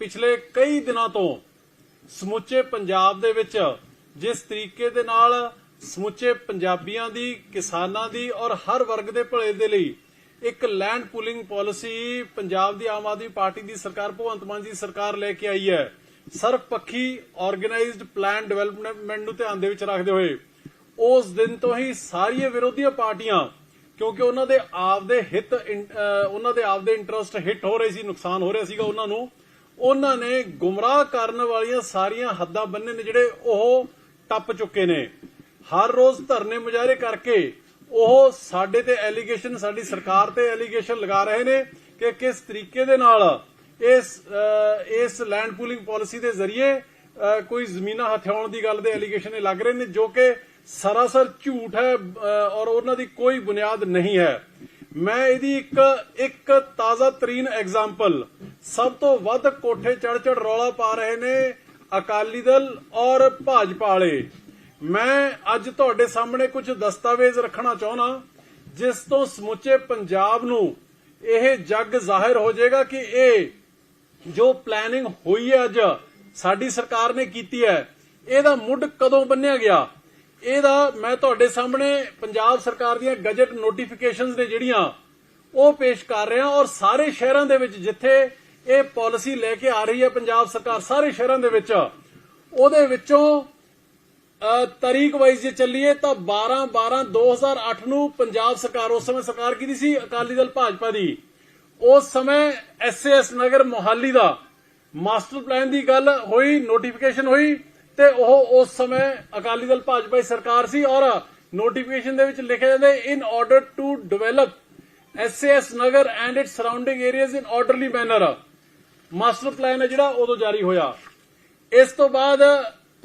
ਪਿਛਲੇ ਕਈ ਦਿਨਾਂ ਤੋਂ ਸਮੁੱਚੇ ਪੰਜਾਬ ਦੇ ਵਿੱਚ ਜਿਸ ਤਰੀਕੇ ਦੇ ਨਾਲ ਸਮੁੱਚੇ ਪੰਜਾਬੀਆਂ ਦੀ, ਕਿਸਾਨਾਂ ਦੀ ਔਰ ਹਰ ਵਰਗ ਦੇ ਭਲੇ ਦੇ ਲਈ ਇੱਕ ਲੈਂਡ ਪੂਲਿੰਗ ਪਾਲਿਸੀ ਪੰਜਾਬ ਦੀ ਆਮ ਆਦਮੀ ਪਾਰਟੀ ਦੀ ਸਰਕਾਰ, ਭਗਵੰਤ ਮਾਨ ਦੀ ਸਰਕਾਰ ਲੈ ਕੇ ਆਈ ਹੈ। ਸਰਵਪੱਖੀ ਆਰਗੇਨਾਈਜ਼ਡ ਪਲਾਨ ਡਿਵੈਲਪਮੈਂਟ ਨੂੰ ਧਿਆਨ ਦੇ ਵਿੱਚ ਰੱਖਦੇ ਹੋਏ ਉਸ ਦਿਨ ਤੋਂ ਹੀ ਸਾਰੀਆਂ ਵਿਰੋਧੀਆਂ ਪਾਰਟੀਆਂ, ਕਿਉਂਕਿ ਉਹਨਾਂ ਦੇ ਆਪਦੇ ਹਿੱਤ ਇਨ- ਅਹ ਉਹਨਾਂ ਦੇ ਆਪਦੇ ਇੰਟਰਸਟ ਹਿੱਟ ਹੋ ਰਹੇ ਸੀ, ਨੁਕਸਾਨ ਹੋ ਰਿਹਾ ਸੀਗਾ ਉਹਨਾਂ ਨੂੰ ਉਹਨਾਂ ਨੇ ਗੁੰਮਰਾਹ ਕਰਨ ਵਾਲੀਆਂ ਸਾਰੀਆਂ ਹੱਦਾਂ ਬੰਨੇ ਨੇ ਜਿਹੜੇ ਉਹ ਟੱਪ ਚੁੱਕੇ ਨੇ। ਹਰ ਰੋਜ਼ ਧਰਨੇ ਮੁਜ਼ਾਹਰੇ ਕਰਕੇ ਉਹ ਸਾਡੇ ਤੇ ਐਲੀਗੇਸ਼ਨ ਸਾਡੀ ਸਰਕਾਰ ਤੇ ਐਲੀਗੇਸ਼ਨ ਲਗਾ ਰਹੇ ਨੇ ਕਿ ਕਿਸ ਤਰੀਕੇ ਦੇ ਨਾਲ ਇਸ ਇਸ ਲੈਂਡ ਪੂਲਿੰਗ ਪਾਲਿਸੀ ਦੇ ਜ਼ਰੀਏ ਕੋਈ ਜ਼ਮੀਨਾਂ ਹਥਿਆਉਣ ਦੀ ਗੱਲ ਦੇ ਐਲੀਗੇਸ਼ਨ ਇਹ ਲੱਗ ਰਹੇ ਨੇ, ਜੋ ਕਿ ਸਰਾਸਰ ਝੂਠ ਹੈ ਔਰ ਉਹਨਾਂ ਦੀ ਕੋਈ ਬੁਨਿਆਦ ਨਹੀਂ ਹੈ। ਮੈਂ ਇਹਦੀ ਇੱਕ ਇੱਕ ਤਾਜ਼ਾ ਤਰੀਨ ਐਗਜ਼ਾਮਪਲ ਸਭ ਤੋਂ ਵੱਧ ਕੋਠੇ ਚੜ ਚੜ ਰੌਲਾ ਪਾ ਰਹੇ ਨੇ ਅਕਾਲੀ ਦਲ ਔਰ ਭਾਜਪਾ ਵਾਲੇ। ਮੈਂ ਅੱਜ ਤੁਹਾਡੇ ਸਾਹਮਣੇ ਕੁਝ ਦਸਤਾਵੇਜ਼ ਰੱਖਣਾ ਚਾਹੁੰਦਾ, ਜਿਸ ਤੋਂ ਸਮੁੱਚੇ ਪੰਜਾਬ ਨੂੰ ਇਹ ਜੱਗ ਜ਼ਾਹਿਰ ਹੋ ਜਾਏਗਾ ਕਿ ਇਹ ਜੋ ਪਲੈਨਿੰਗ ਹੋਈ ਹੈ ਅੱਜ, ਸਾਡੀ ਸਰਕਾਰ ਨੇ ਕੀਤੀ ਹੈ, ਇਹਦਾ ਮੁੱਢ ਕਦੋਂ ਬੰਨਿਆ ਗਿਆ? ਇਹਦਾ ਮੈਂ ਤੁਹਾਡੇ ਸਾਹਮਣੇ ਪੰਜਾਬ ਸਰਕਾਰ ਦੀਆਂ ਗਜਟ ਨੋਟੀਫਿਕੇਸ਼ਨਸ ਨੇ ਜਿਹੜੀਆਂ, ਉਹ ਪੇਸ਼ ਕਰ ਰਿਹਾ ਔਰ ਸਾਰੇ ਸ਼ਹਿਰਾਂ ਦੇ ਵਿੱਚ ਜਿੱਥੇ ਇਹ ਪਾਲਿਸੀ ਲੈ ਕੇ ਆ ਰਹੀ ਹੈ ਪੰਜਾਬ ਸਰਕਾਰ ਸਾਰੇ ਸ਼ਹਿਰਾਂ ਦੇ ਵਿੱਚ। ਉਹਦੇ ਵਿੱਚੋਂ ਅ, ਤਾਰੀਖ ਵਾਈਜ਼ ਜੇ ਚੱਲੀਏ ਤਾਂ 12 12 2008 ਨੂੰ ਪੰਜਾਬ ਸਰਕਾਰ ਉਸ ਸਮੇਂ ਸਰਕਾਰ ਕਿਹਦੀ ਸੀ? ਅਕਾਲੀ ਦਲ ਭਾਜਪਾ ਦੀ। ਉਸ ਸਮੇਂ ਐਸਐਸ ਨਗਰ ਮੋਹਾਲੀ ਦਾ ਮਾਸਟਰ ਪਲਾਨ ਦੀ ਗੱਲ ਹੋਈ ਨੋਟੀਫਿਕੇਸ਼ਨ ਹੋਈ ਤੇ ਉਹ ਉਸ ਸਮੇਂ ਅਕਾਲੀ ਦਲ ਭਾਜਪਾ ਦੀ ਸਰਕਾਰ ਸੀ ਔਰ ਨੋਟੀਫਿਕੇਸ਼ਨ ਦੇ ਵਿੱਚ ਲਿਖਿਆ ਜਾਂਦਾ in order to develop SS Nagar and its surrounding areas in orderly manner master plan ਹੈ ਜਿਹੜਾ ਉਦੋਂ ਜਾਰੀ ਹੋਇਆ। ਇਸ ਤੋਂ ਬਾਅਦ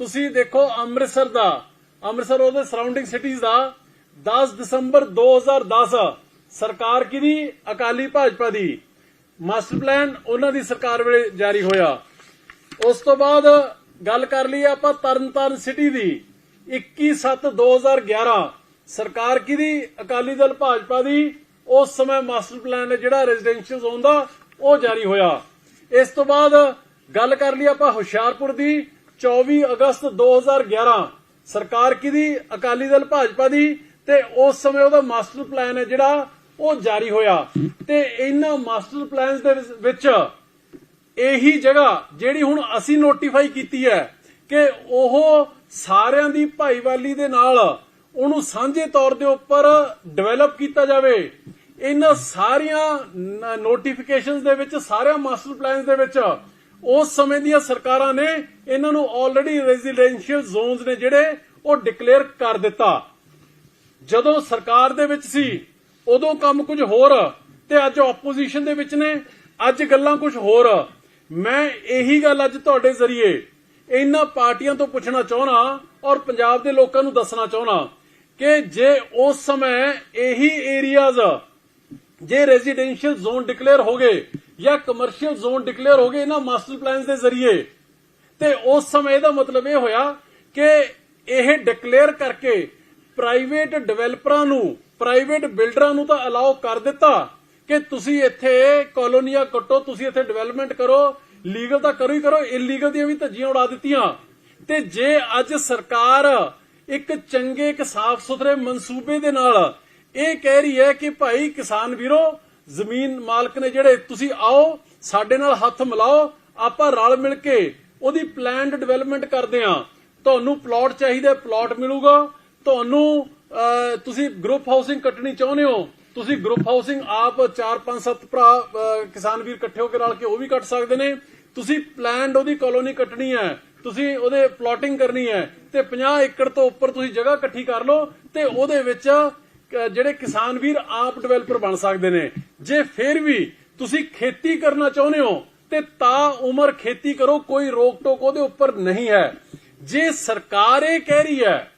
ਤੁਸੀਂ ਦੇਖੋ ਅੰਮ੍ਰਿਤਸਰ ਦਾ, ਅੰਮ੍ਰਿਤਸਰ ਉਹਦੇ ਸਰਾਊਂਡਿੰਗ ਸਿਟੀਜ਼ ਦਾ 10 ਦਸੰਬਰ 2010 ਸਰਕਾਰ ਕਿਹਦੀ? ਅਕਾਲੀ ਭਾਜਪਾ ਦੀ। ਮਾਸਟਰ ਪਲਾਨ ਉਹਨਾਂ ਦੀ ਸਰਕਾਰ ਵੇਲੇ ਜਾਰੀ ਹੋਇਆ। ਉਸ ਤੋਂ ਬਾਅਦ ਗੱਲ ਕਰ ਲਈ ਆਪਾਂ ਤਰਨਤਾਰਨ ਸਿਟੀ ਦੀ। 21/7/2011 ਸਰਕਾਰ ਕਿਹਦੀ? ਅਕਾਲੀ ਦਲ ਭਾਜਪਾ ਦੀ। ਉਸ ਸਮੇਂ ਮਾਸਟਰ ਪਲਾਨ ਹੈ ਜਿਹੜਾ ਰੈਜ਼ੀਡੈਂਸ਼ੀਅਲ ਜ਼ੋਨ ਦਾ ਉਹ ਜਾਰੀ ਹੋਇਆ। ਇਸ ਤੋਂ ਬਾਅਦ ਗੱਲ ਕਰ ਲਈ ਆਪਾਂ ਹੁਸ਼ਿਆਰਪੁਰ ਦੀ 24 ਅਗਸਤ 2011 ਸਰਕਾਰ ਕਿਹਦੀ? ਅਕਾਲੀ ਦਲ ਭਾਜਪਾ ਦੀ ਤੇ ਉਸ ਸਮੇਂ ਉਹਦਾ ਮਾਸਟਰ ਪਲਾਨ ਹੈ ਜਿਹੜਾ, ਉਹ ਜਾਰੀ ਹੋਇਆ। ਤੇ ਇਹਨਾਂ ਮਾਸਟਰ ਪਲਾਨਸ ਦੇ ਵਿੱਚ ਇਹੀ ਜਗ੍ਹਾ ਜਿਹੜੀ ਹੁਣ ਅਸੀਂ ਨੋਟੀਫਾਈ ਕੀਤੀ ਹੈ ਕਿ ਉਹ ਸਾਰਿਆਂ ਦੀ ਭਾਈਵਾਲੀ ਦੇ ਨਾਲ ਉਹਨੂੰ ਸਾਂਝੇ ਤੌਰ ਦੇ ਉੱਪਰ ਡਿਵੈਲਪ ਕੀਤਾ ਜਾਵੇ। ਇਹਨਾਂ ਸਾਰੀਆਂ ਨੋਟੀਫਿਕੇਸ਼ਨਸ ਦੇ ਵਿੱਚ, ਸਾਰਿਆਂ ਮਾਸਟਰ ਪਲਾਨਸ ਦੇ ਵਿੱਚ, ਉਸ ਸਮੇਂ ਦੀਆਂ ਸਰਕਾਰਾਂ ਨੇ ਇਹਨਾਂ ਨੂੰ ਆਲਰੇਡੀ ਰੈਜ਼ੀਡੈਂਸ਼ੀਅਲ ਜ਼ੋਨਸ ਨੇ ਜਿਹੜੇ ਉਹ ਡਿਕਲੇਅਰ ਕਰ ਦਿੱਤਾ। ਜਦੋਂ ਸਰਕਾਰ ਦੇ ਵਿੱਚ ਸੀ, ਉਦੋਂ ਕੰਮ ਕੁਝ ਹੋਰ ਤੇ ਅੱਜ ਆਪੋਜੀਸ਼ਨ ਦੇ ਵਿੱਚ ਨੇ, ਅੱਜ ਗੱਲਾਂ ਕੁਝ ਹੋਰ। ਮੈਂ ਇਹੀ ਗੱਲ ਅੱਜ ਤੁਹਾਡੇ ਜ਼ਰੀਏ ਇਹਨਾਂ ਪਾਰਟੀਆਂ ਤੋਂ ਪੁੱਛਣਾ ਚਾਹਣਾ ਔਰ ਪੰਜਾਬ ਦੇ ਲੋਕਾਂ ਨੂੰ ਦੱਸਣਾ ਚਾਹਣਾ ਕਿ ਜੇ ਉਸ ਸਮੇਂ ਇਹੀ ਏਰੀਆਜ਼ ਜੇ ਰੈਜ਼ੀਡੈਂਸ਼ੀਅਲ ਜ਼ੋਨ ਡਿਕਲੇਅਰ ਹੋ ਗਏ ਜਾਂ ਕਮਰਸ਼ੀਅਲ ਜ਼ੋਨ ਡਿਕਲੇਅਰ ਹੋ ਗਏ ਇਹਨਾਂ ਮਾਸਟਰ ਪਲਾਨਸ ਦੇ ਜ਼ਰੀਏ, ਤੇ ਉਸ ਸਮੇਂ ਇਹਦਾ ਮਤਲਬ ਇਹ ਹੋਇਆ ਕਿ ਇਹ ਡਿਕਲੇਅਰ ਕਰਕੇ ਪ੍ਰਾਈਵੇਟ ਡਿਵੈਲਪਰਾਂ ਨੂੰ ਪ੍ਰਾਈਵੇਟ ਬਿਲਡਰਾਂ ਨੂੰ ਤਾਂ ਅਲਾਉ ਕਰ ਦਿੱਤਾ ਕਿ ਤੁਸੀਂ ਇੱਥੇ ਕਲੋਨੀਆਂ ਕੱਟੋ, ਤੁਸੀਂ ਇੱਥੇ ਡਿਵੈਲਪਮੈਂਟ ਕਰੋ ਲੀਗਲ ਤਾਂ ਕਰੋ ਹੀ ਕਰੋ ਇਲੀਗਲ ਦੀਆਂ ਵੀ ਧੱਜੀਆਂ ਉਡਾ ਦਿੱਤੀਆਂ। ਤੇ ਜੇ ਅੱਜ ਸਰਕਾਰ ਇੱਕ ਚੰਗੇ, ਇੱਕ ਸਾਫ਼ ਸੁਥਰੇ ਮਨਸੂਬੇ ਦੇ ਨਾਲ ਇਹ ਕਹਿ ਰਹੀ ਹੈ ਕਿ ਭਾਈ ਕਿਸਾਨ ਵੀਰੋ, ਜ਼ਮੀਨ ਮਾਲਕ ਨੇ ਜਿਹੜੇ ਤੁਸੀਂ ਆਓ, ਸਾਡੇ ਨਾਲ ਹੱਥ ਮਿਲਾਓ, ਆਪਾਂ ਰਲ ਮਿਲ ਕੇ ਉਹਦੀ ਪਲਾਨਡ ਡਿਵੈਲਪਮੈਂਟ ਕਰਦੇ ਆ ਤੁਹਾਨੂੰ ਪਲਾਟ ਚਾਹੀਦਾ ਪਲਾਟ ਮਿਲੂਗਾ। ਤੁਹਾਨੂੰ ਤੁਸੀਂ ਗਰੁੱਪ ਹਾਊਸਿੰਗ ਕੱਟਣੀ ਚਾਹੁੰਦੇ ਹੋ, ਤੁਸੀਂ ਗਰੁੱਪ ਹਾਊਸਿੰਗ ਆਪ 4 5 7 ਭਰਾ ਕਿਸਾਨ ਵੀਰ ਇਕੱਠੇ ਹੋ ਕੇ ਰਲ ਕੇ ਉਹ ਵੀ ਕੱਟ ਸਕਦੇ ਨੇ। ਤੁਸੀਂ ਪਲਾਨਡ ਉਹਦੀ ਕਲੋਨੀ ਕੱਟਣੀ ਹੈ, ਤੁਸੀਂ ਉਹਦੇ ਪਲਾਟਿੰਗ ਕਰਨੀ ਹੈ ਤੇ 50 ਏਕੜ ਤੋਂ ਉੱਪਰ ਤੁਸੀਂ ਜਗ੍ਹਾ ਇਕੱਠੀ ਕਰ ਲਓ ਤੇ ਉਹਦੇ ਵਿੱਚ ਜਿਹੜੇ ਕਿਸਾਨ ਵੀਰ ਆਪ ਡਿਵੈਲਪਰ ਬਣ ਸਕਦੇ ਨੇ। ਜੇ ਫਿਰ ਵੀ ਤੁਸੀਂ ਖੇਤੀ ਕਰਨਾ ਚਾਹੁੰਦੇ ਹੋ, ਤੇ ਤਾਂ ਉਮਰ ਖੇਤੀ ਕਰੋ, ਕੋਈ ਰੋਕ ਟੋਕ ਉਹਦੇ ਉੱਪਰ ਨਹੀਂ ਹੈ। ਜੇ ਸਰਕਾਰ ਇਹ ਕਹਿ ਰਹੀ ਹੈ,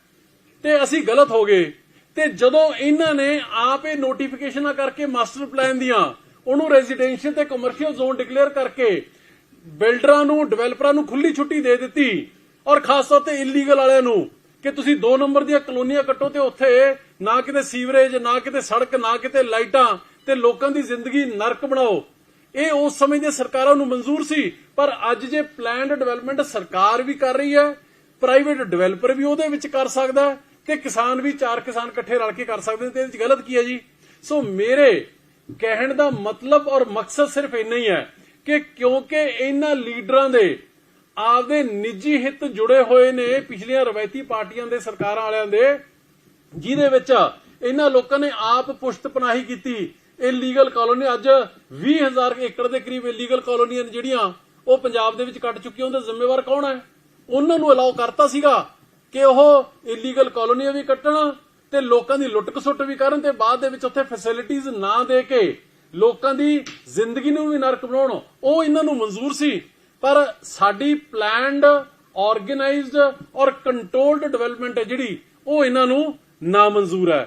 ਤੇ ਅਸੀਂ ਗਲਤ ਹੋ ਗਏ, ਤੇ ਜਦੋਂ ਇਹਨਾਂ ਨੇ ਆਪ ਇਹ ਨੋਟੀਫਿਕੇਸ਼ਨਾਂ ਕਰਕੇ ਮਾਸਟਰ ਪਲਾਨ ਦੀਆਂ, ਉਹਨੂੰ ਰੈਜ਼ੀਡੈਂਸ਼ੀਅਲ ਤੇ ਕਮਰਸ਼ੀਅਲ ਜ਼ੋਨ ਡਿਕਲੇਅਰ ਕਰਕੇ ਬਿਲਡਰਾਂ ਨੂੰ ਡਿਵੈਲਪਰਾਂ ਨੂੰ ਖੁੱਲੀ ਛੁੱਟੀ ਦੇ ਦਿੱਤੀ, ਔਰ ਖਾਸ ਤੌਰ ਤੇ ਇਲੀਗਲ ਵਾਲਿਆਂ ਨੂੰ, ਕਿ ਤੁਸੀਂ 2 ਨੰਬਰ ਦੀਆਂ ਕਲੋਨੀਆਂ ਕੱਟੋ ਤੇ ਉੱਥੇ ਨਾ ਕਿਤੇ ਸੀਵਰੇਜ, ਨਾ ਕਿਤੇ ਸੜਕ, ਨਾ ਕਿਤੇ ਲਾਈਟਾਂ ਤੇ ਲੋਕਾਂ ਦੀ ਜ਼ਿੰਦਗੀ ਨਰਕ ਬਣਾਓ। ਇਹ ਉਸ ਸਮੇਂ ਦੀਆਂ ਸਰਕਾਰਾਂ ਨੂੰ ਮਨਜ਼ੂਰ ਸੀ, ਪਰ ਅੱਜ ਜੇ ਪਲਾਨਡ ਡਿਵੈਲਪਮੈਂਟ ਸਰਕਾਰ ਵੀ ਕਰ ਰਹੀ ਹੈ ਪ੍ਰਾਈਵੇਟ ਡਿਵੈਲਪਰ ਵੀ ਉਹਦੇ ਵਿੱਚ ਕਰ ਸਕਦਾ ਤੇ ਕਿਸਾਨ ਵੀ ਚਾਰ ਕਿਸਾਨ ਇਕੱਠੇ ਰਲ ਕੇ ਕਰ ਸਕਦੇ ਨੇ ਤੇ ਇਹਦੇ ਵਿੱਚ ਗਲਤ ਕੀ ਹੈ ਜੀ? ਸੋ ਮੇਰੇ ਕਹਿਣ ਦਾ ਮਤਲਬ ਔਰ ਮਕਸਦ ਸਿਰਫ ਇੰਨਾ ਹੀ ਹੈ ਕਿ ਕਿਉਂਕਿ ਇਹਨਾਂ ਲੀਡਰਾਂ ਦੇ ਆਪਦੇ ਨਿੱਜੀ ਹਿੱਤ ਜੁੜੇ ਹੋਏ ਨੇ ਪਿਛਲੀਆਂ ਰਵਾਇਤੀ ਪਾਰਟੀਆਂ ਦੇ ਸਰਕਾਰਾਂ ਵਾਲਿਆਂ ਦੇ ਜਿਹਦੇ ਵਿੱਚ ਇਹਨਾਂ ਲੋਕਾਂ ਨੇ ਆਪ ਪੁਸ਼ਤ ਪਨਾਹੀ ਕੀਤੀ। ਲੀਗਲ ਕਾਲੋਨੀ ਅੱਜ 20000 ਏਕੜ ਦੇ ਕਰੀਬ ਇਲੀਗਲ ਕਾਲੋਨੀਆਂ ਨੇ ਜਿਹੜੀਆਂ ਉਹ ਪੰਜਾਬ ਦੇ ਵਿੱਚ ਕੱਟ ਚੁੱਕੀਆਂ, ਉਹਦਾ ਜ਼ਿੰਮੇਵਾਰ ਕੌਣ ਹੈ? ਉਹਨਾਂ ਨੂੰ ਅਲਾਉ ਕਰਤਾ ਸੀਗਾ ਕਿ ਉਹ ਇਲੀਗਲ ਕਾਲੋਨੀਆਂ ਵੀ ਕੱਟਣ ਤੇ ਲੋਕਾਂ ਦੀ ਲੁੱਟ ਖਸੁੱਟ ਵੀ ਕਰਨ ਤੇ ਬਾਅਦ ਦੇ ਵਿੱਚ ਉੱਥੇ ਫੈਸਿਲਿਟੀਆਂ ਨਾ ਦੇ ਕੇ ਲੋਕਾਂ ਦੀ ਜ਼ਿੰਦਗੀ ਨੂੰ ਵੀ ਨਰਕ ਬਣਾਉਣ। ਉਹ ਇਹਨਾਂ ਨੂੰ ਮਨਜ਼ੂਰ ਸੀ। ਪਰ ਸਾਡੀ ਪਲਾਨਡ ਆਰਗੇਨਾਈਜ਼ਡ ਔਰ ਕੰਟਰੋਲਡ ਡਿਵੈਲਪਮੈਂਟ ਹੈ ਜਿਹੜੀ, ਉਹ ਇਹਨਾਂ ਨੂੰ ਨਾ ਮਨਜ਼ੂਰ ਹੈ।